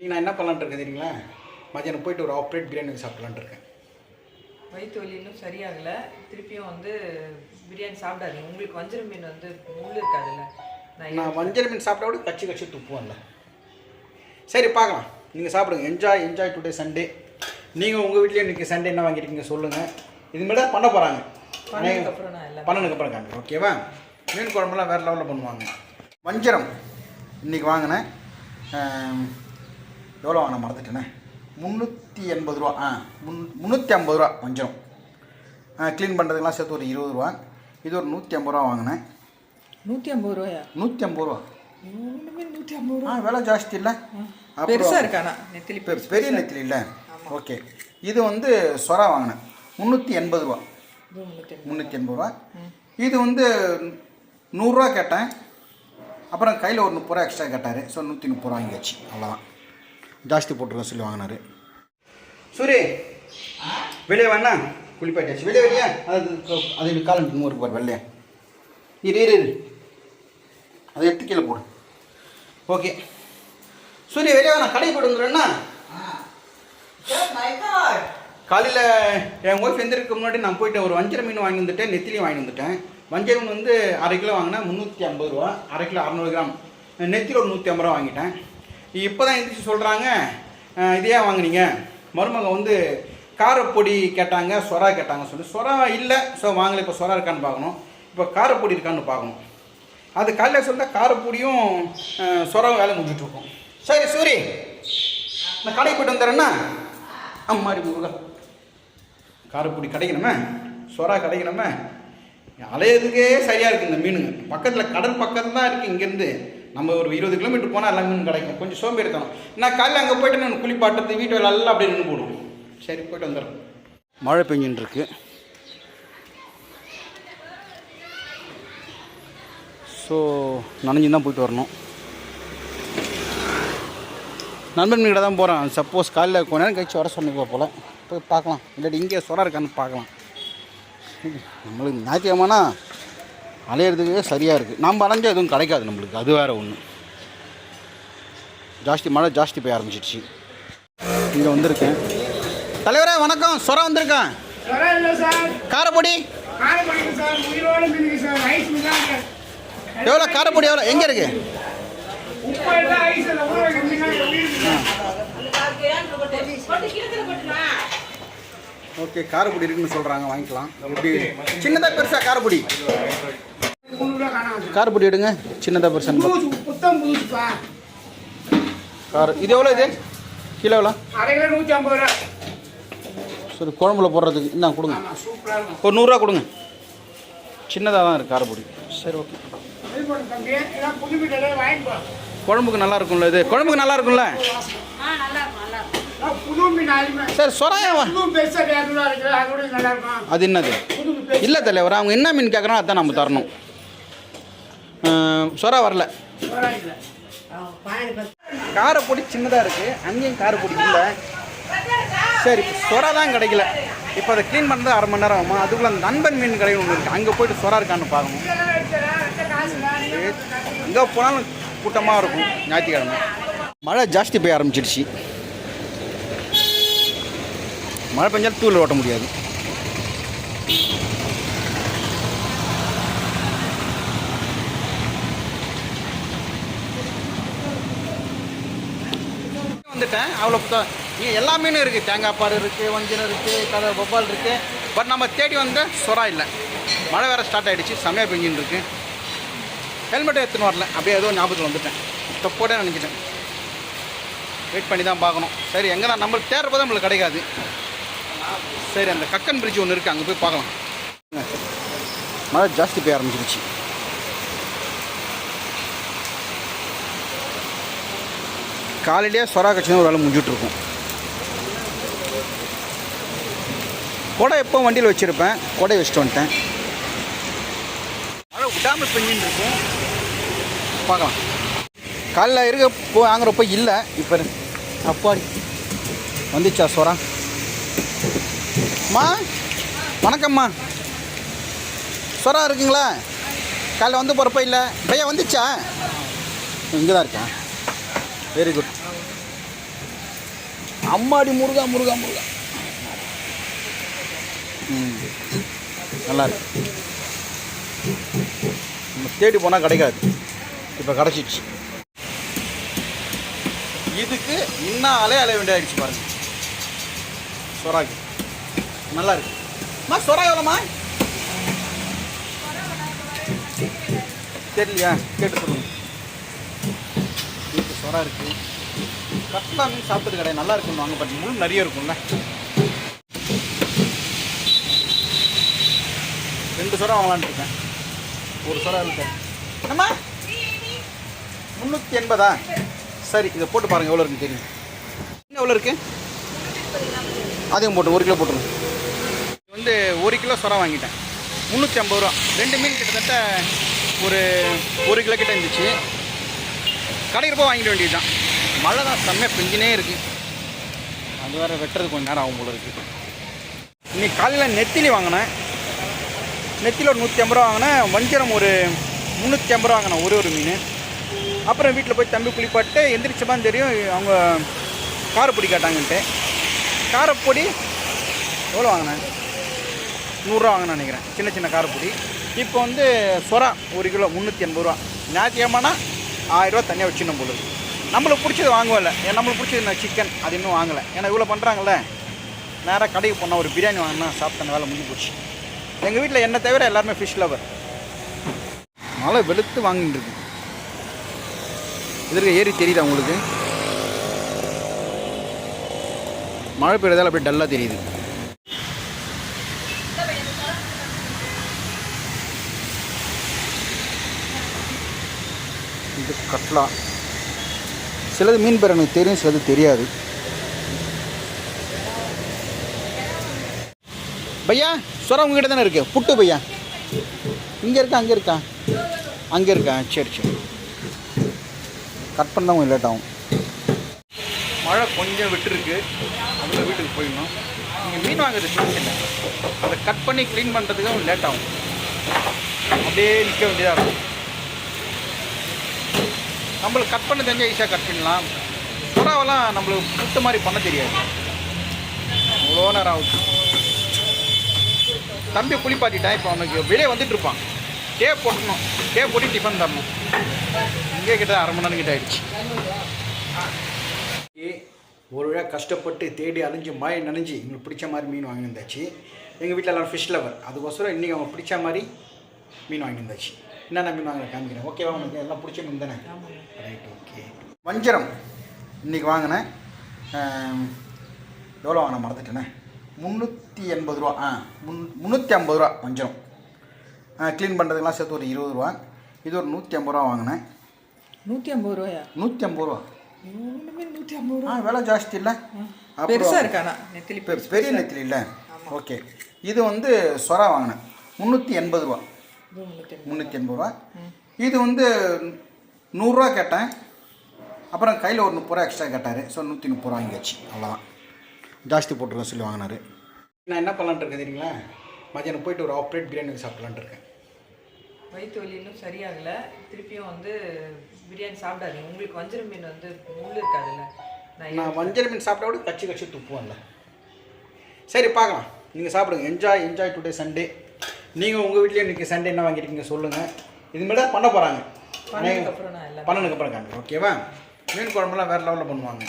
நீ நான் என்ன பண்ணலான்ட்டு இருக்கேன் தெரியுங்களா? மதியானம் போயிட்டு ஒரு ஆஃப் பிளேட் பிரியாணி சாப்பிடலான்ட்டு இருக்கேன். வயிற்று வலி இன்னும் சரியாகலை. திருப்பியும் வந்து பிரியாணி சாப்பிடாதீங்க. உங்களுக்கு வஞ்சர மீன் வந்து முள் இருக்காதுல்ல. நான் நான் வஞ்சர மீன் சாப்பிட்டா கூட கச்சி கச்சி துப்புவேன்ல. சரி பார்க்கலாம். நீங்கள் சாப்பிடுங்க. என்ஜாய் என்ஜாய் டுடே சண்டே நீங்கள் உங்கள் வீட்லேயே இன்றைக்கி சண்டே என்ன வாங்கியிருக்கீங்க சொல்லுங்கள் இது மாதிரி தான் பண்ண போகிறாங்க பண்ணதுக்கப்புறம் காமிக்கிறேன். ஓகேவா மீன் குழம்புலாம் வேறு லெவலில் பண்ணுவாங்க. வஞ்சரம் இன்றைக்கி வாங்கினேன். எவ்வளோ வாங்கினேன் மறந்துட்டேனே? முந்நூற்றி எண்பது ரூபா ஆ முன் முந்நூற்றி ஐம்பது ரூபா வஞ்சரம். க்ளீன் பண்ணுறதுக்கெலாம் சேர்த்து ஒரு இருபது ரூபா. இது ஒரு நூற்றி ஐம்பது ரூபா வாங்கினேன். நூற்றி ஐம்பது ரூபாயா? நூற்றி ஐம்பது ரூபா. நூற்றி ஐம்பது ஆ விலை ஜாஸ்தி இல்லை. பெருசாக இருக்காண்ணா நெத்திலி பெரு பெரிய நெத்திலி இல்லை. ஓகே. இது வந்து சொரா வாங்கினேன். முந்நூற்றி எண்பது ரூபா. முந்நூற்றி எண்பது ரூபா. இது வந்து நூறுரூவா கேட்டேன். அப்புறம் கையில் ஒரு முப்பது ரூபா எக்ஸ்ட்ரா கேட்டார். ஸோ நூற்றி முப்பது ரூபா வாங்கியாச்சு. அவ்வளோதான் ஜாஸ்தி போட்டுருக்கோம் சொல்லி வாங்கினாரு. சூரி வெளியே வேணா குளிப்பாட்டியாச்சு. வெளியே வெளியே அது அது காலம் இருக்கு பாரு வெள்ளையா இரு இரு அதை எடுத்து கீழே போடு. ஓகே. சூரிய வெளியே வேணா கடைக்கு போட்டு வந்துடுறேன்னா காலையில் என் ஒய்ஃப் எந்திரிக்க முன்னாடி நான் போயிட்டு ஒரு வஞ்சர மீன் வாங்கி வந்துட்டேன் நெத்திலியும் வாங்கி வந்துட்டேன். வஞ்சர மீன் வந்து அரை கிலோ வாங்கினேன் முந்நூற்றி ஐம்பது ரூபா அரை கிலோ அறநூறு கிராம். நெத்தியில் ஒரு நூற்றி ஐம்பது ரூபா வாங்கிட்டேன். இப்போ தான் எந்திரிச்சு சொல்கிறாங்க இதே வாங்குனீங்க? மருமக வந்து காரப்பொடி கேட்டாங்க சொரா கேட்டாங்க சொல்லி. சொரா இல்லை. ஸோ வாங்கலை. இப்போ சொரா இருக்கான்னு பார்க்கணும். இப்போ காரப்பொடி இருக்கான்னு பார்க்கணும். அது காலையில் சொல்லிட்டா காரப்பொடியும் அஹ், சொராவும் வேலை முடிஞ்சிட்டு இருக்கும். சரி சூரி. நான் கடைக்கு போயிட்டு வந்துடுறேன்னா? அம்மாடி முருகா. காரப்பொடி கிடைக்கணுமே? சொரா கிடைக்கணுமே? அலையதுக்கே சரியாக இருக்குது இந்த மீனுங்க. பக்கத்தில் கடல் பக்கம் தான் இருக்குது இங்கேருந்து. நம்ம ஒரு இருபது கிலோமீட்டர் போனால் எல்லா கிடைக்கும். கொஞ்சம் சோம்பேறித்தனம். நான் காலையில் அங்கே போயிட்டு நான் குளிப்பாட்டுறது வீட்டு வேலை எல்லாம் அப்படியே நின்று போடுவோம் சரி போயிட்டு வந்துடுறேன். மழை பெஞ்சுன்னு இருக்கு ஸோ நனைஞ்சு தான் போயிட்டு வரணும். நண்பன் கிட்ட தான் போகிறேன் சப்போஸ் காலையில் கொஞ்ச நேரம் கழிச்சு வர சொன்னீங்க போல். போய் பார்க்கலாம். இல்லாட்டி இங்கே சொரா இருக்கான்னு பார்க்கலாம். நம்மளுக்கு ஞாயிற்றுக்கிழமைனா அலையிறதுக்கே சரியாக இருக்குது நம்ம அலைஞ்சா எதுவும் கிடைக்காது நம்மளுக்கு. அது வேறு ஒன்று ஜாஸ்தி மழை ஜாஸ்தி பெய்ய ஆரம்பிச்சிடுச்சு இங்கே வந்திருக்கேன். தலைவரே வணக்கம். சொரா வந்திருக்கேன். காரப்பொடி? எவ்வளோ? காரப்பொடி எவ்வளோ? எங்கே இருக்கு? உப்பு ஓகே காரப்பொடி இருக்குன்னு சொல்கிறாங்க வாங்கிக்கலாம். எப்படி? சின்னதாக பெருசாக காரப்பொடி காரப்பொடி எடுங்க சின்னதாக பெருசாக கார இது எவ்வளோ இது? கிலோ எவ்வளோ? நூற்றி ஐம்பது ரூபா. சரி குழம்புல போடுறதுக்கு இந்தாங்க கொடுங்க. ஒரு நூறுரூவா கொடுங்க. சின்னதாக தான் இருக்குது காரப்பொடி சரி ஓகே. குழம்புக்கு நல்லா இருக்கும்ல இது? குழம்புக்கு நல்லா இருக்கும்ல? சரி சொராயா அது என்னது? இல்லை தலைவர் அவங்க என்ன மீன் கேட்குறாங்க அதான் நம்ம தரணும். சொரா வரல. காரப்பொடி சின்னதாக இருக்குது அங்கேயும் காரப்பொடி இல்லை. சரி சொரா தான் கிடைக்கல. இப்போ அதை க்ளீன் பண்ணுறது அரை மணி நேரம் ஆகுமா? அதுக்குள்ள அந்த நண்பன் மீன் கடை ஒன்று இருக்குது அங்கே போயிட்டு சொரா இருக்கான்னு பார்க்கணும் எங்கே போனாலும் கூட்டமாக இருக்கும். ஞாயிற்றுக்கிழமை. மழை ஜாஸ்தி பெய்ய ஆரம்பிச்சிடுச்சு. மழை பெஞ்சாலும் டூவில் ஓட்ட முடியாது. வந்துட்டேன். அவ்வளோ எல்லா மீனும் இருக்குது தேங்காய் பாறு இருக்குது வஞ்சரம் இருக்குது கதை பொப்பால் இருக்குது பட் நம்ம தேடி வந்த சொரா இல்லை. மழை வேறு ஸ்டார்ட் ஆகிடுச்சு செமையாக பெஞ்சின்னு இருக்கு. ஹெல்மெட்டை எடுத்துன்னு வரல. அப்படியே ஏதோ ஞாபகத்தில் வந்துட்டேன். தப்போட நினச்சிட்டேன் வெயிட் பண்ணி தான் பார்க்கணும். சரி எங்கே தான் நம்மளுக்கு தேடுறப்போ நம்மளுக்கு கிடைக்காது. சரி அந்த கக்கன் பிரிட்ஜ் ஒன்று இருக்குது அங்கே போய் பார்க்கலாம். மழை ஜாஸ்தி பெய்ய ஆரம்பிச்சிருச்சு. காலையிலேயே சொரா கட்சின்னு ஒரு வேலை முடிஞ்சுட்டு இருக்கும் கொடை எப்போ வண்டியில் வச்சுருப்பேன் கொடை வச்சுட்டு வந்துட்டேன். மழை விடாமல் பெஞ்சின்னு இருக்கும். பார்க்கலாம். காலைல இருக்க போ வாங்குறப்ப இல்லை இப்போ. அப்பாடி. வந்துச்சா சொரா அம்மா வணக்கம்மா. சொரா இருக்குங்களா? காலைல வந்து போகிறப்ப இல்லை. பையா வந்துச்சா? இங்கே தான் இருக்கேன். வெரி குட் அம்மாடி முருகா முருகா முருகா. ம். நல்லா இருக்கு. நம்ம தேடி போனால் கிடைக்காது. இப்போ கிடச்சிச்சு. இதுக்கு இன்னும் அலைய அலைய வேண்டிய ஆயிடுச்சு பாருங்க. சொராக்கு நல்லா இருக்கு அம்மா சொரா எவ்வளோம்மா? தெரியலையா? கேட்டு சொல்லுங்க. வீட்டு சொரா இருக்கு. கட்லா மீன் சாப்பிட்டது கிடையாது. நல்லா இருக்குன்னு வாங்க பட் முள் நிறைய இருக்கும்ல. ரெண்டு சொரா வாங்கலான்னு இருக்கேன். ஒரு சொரா இருக்கு. என்னம்மா? முந்நூற்றி எண்பதா? சரி இதை போட்டு பாருங்கள் எவ்வளோ இருக்குன்னு தெரியும். எவ்வளோ இருக்கு? அதையும் போட்டு ஒரு கிலோ போட்டுருங்க. வந்து ஒரு கிலோ சொரா வாங்கிட்டேன். முந்நூற்றி ஐம்பது ரூபா. ரெண்டு மீன் கிட்டத்தட்ட ஒரு ஒரு கிலோ கிட்ட இருந்துச்சு. கடைக்கு போய் வாங்கிட வேண்டியது தான் மழை தான் செம்மையாக பெஞ்சினே இருக்குது அது வேறு வெட்டுறது கொஞ்சம் நேரம் ஆகும் போல இருக்குது இன்றைக்கி காலையில் நெத்திலி வாங்கினேன். நெத்தியில் ஒரு நூற்றி ஐம்பது ரூபா வாங்கினேன். வஞ்சிரம் ஒரு முந்நூற்றி ஐம்பது ரூபா வாங்கினேன் ஒரே ஒரு மீன். அப்புறம் வீட்டில் போய் தம்பி குளிப்பாட்டு எந்திரிச்சப்பான்னு தெரியும் அவங்க காரப்பொடி கேட்டாங்கன்ட்டு. காரப்பொடி எவ்வளோ வாங்கினேன்? நூறுரூவா வாங்கினேன் நினைக்கிறேன். சின்ன சின்ன காரப்பொடி. இப்போ வந்து சொரா ஒரு கிலோ முந்நூற்றி எண்பது ரூபா. ஞாயிற்றுக்கிழமைனா ஆயிரரூவா தனியாக வச்சுருந்தோம் போல நம்மளுக்கு பிடிச்சது வாங்குவோம்ல. ஏன் நம்மளுக்கு பிடிச்சது நான் சிக்கன் அது இன்னும் வாங்கலை. ஏன்னா இவ்வளோ பண்ணுறாங்கல்ல நேராக கடைக்கு போனால் ஒரு பிரியாணி வாங்கினா சாப்பிட்டேன் வேலை முடிஞ்சு போச்சு. எங்கள் வீட்டில் என்னை தவிர எல்லாருமே ஃபிஷ் லவர் மழை வெளுத்து வாங்கிட்டு இருக்கு. இதற்கு ஏறி தெரியுதா உங்களுக்கு? மழை பெய்யறதால அப்படியே டல்லாக தெரியுது இது கட்லா சிலது மீன் பேர் எனக்கு தெரியும் சிலது தெரியாது. பையா சுரம் உங்ககிட்ட தானே இருக்கு? புட்டு பையா. இங்கே இருக்கா அங்கே இருக்கா? அங்கே இருக்கா? சரி சரி. கட் பண்ண கொஞ்சம் லேட் ஆகும் மழை கொஞ்சம் விட்டுருக்கு. அதில் வீட்டுக்கு போயிடணும். நீங்கள் மீன் வாங்குறது பிரச்சனை அதை கட் பண்ணி க்ளீன் பண்ணுறதுக்கு லேட் ஆகும். அப்படியே நிற்க வேண்டியதாக இருக்கும். நம்மளுக்கு கட் பண்ண தெரிஞ்சால் ஈஸியாக கட் பண்ணலாம் புறாவெல்லாம் நம்மளுக்கு புட்டு மாதிரி பண்ண தெரியாது. அவ்வளோ நேரம் ஆகுது. தம்பி குளிப்பாட்டிட்டான் இப்போ அவனுக்கு வெளியே வந்துட்டு இருப்பான். டேப் போட்டணும் டேப் போட்டு டிஃபன் தரணும். இங்கே கிட்ட அரை மணி நேரம் கிட்ட ஆயிடுச்சு ஒரு விழா கஷ்டப்பட்டு தேடி அலைஞ்சு மாய நனைஞ்சு எங்களுக்கு பிடிச்ச மாதிரி மீன் வாங்கி வந்தாச்சு. எங்கள் வீட்டில் எல்லோரும் ஃபிஷ் லவர் அதுக்கோசரம் இன்றைக்கி அவங்க பிடிச்ச மாதிரி மீன் வாங்கி வந்தாச்சு. என்னென்ன மீன் வாங்க காமிக்கிறேன். ஓகேவா உனக்கு எல்லாம் பிடிச்ச மீன் தானே? ரைட் ஓகே வஞ்சரம். இன்றைக்கி வாங்கினேன். எவ்வளோ வாங்கினேன்? மறந்துட்டேனே. முந்நூற்றி எண்பது ரூபா. ஆ முன் முந்நூற்றி ஐம்பது ரூபா வஞ்சரம். க்ளீன் பண்ணுறதுக்கெல்லாம் சேர்த்து ஒரு இருபது ரூபா. இது ஒரு நூற்றி ஐம்பது ரூபா வாங்கினேன். நூற்றி ஐம்பது ரூபாயா? நூற்றி ஐம்பது ரூபா. நூற்றி ஐம்பது ஆ விலை ஜாஸ்தி இல்லை. பெருசாக இருக்காண்ணா நெத்திலி பெரிய நெத்திலி இல்லை. ஓகே இது வந்து சொரா வாங்கினேன். முந்நூற்றி எண்பது ரூபா. முந்நூற்றி எண்பது ரூபா. இது வந்து நூறுரூவா கேட்டேன். அப்புறம் கையில் ஒரு முப்பது ரூபா எக்ஸ்ட்ரா கேட்டார். ஸோ நூற்றி முப்பது ரூபா வாங்கியாச்சு. அவ்வளோதான் ஜாஸ்தி போட்டுருக்கேன் சொல்லி வாங்கினாரு. நான் என்ன பண்ணலான்ட்டு இருக்கேன் தெரியுங்களா? மதியானம் போயிட்டு ஒரு ஆஃப் பிளேட் பிரியாணி சாப்பிட்லான்ட்டு இருக்கேன். வயிற்று வலி இன்னும் சரியாகலை. திருப்பியும் வந்து பிரியாணி சாப்பிடாதீங்க. உங்களுக்கு வஞ்சர மீன் வந்து முள் இருக்காதுல்ல. நான் நான் வஞ்சர மீன் சாப்பிட்டா கூட கச்சி கச்சி துப்புவேன்ல. சரி பார்க்கலாம். நீங்கள் சாப்பிடுங்க. என்ஜாய் என்ஜாய் டுடே சண்டே நீங்கள் உங்கள் வீட்லேயே இன்றைக்கி சண்டே என்ன வாங்கியிருக்கீங்க சொல்லுங்கள் இதுமாரி தான் பண்ண போகிறாங்க பண்ணதுக்கப்புறம் பண்ணதுக்கப்புறம் காமிக்கிறேன் ஓகேவா மீன் குழம்புலாம் வேறு லெவலில் பண்ணுவாங்க.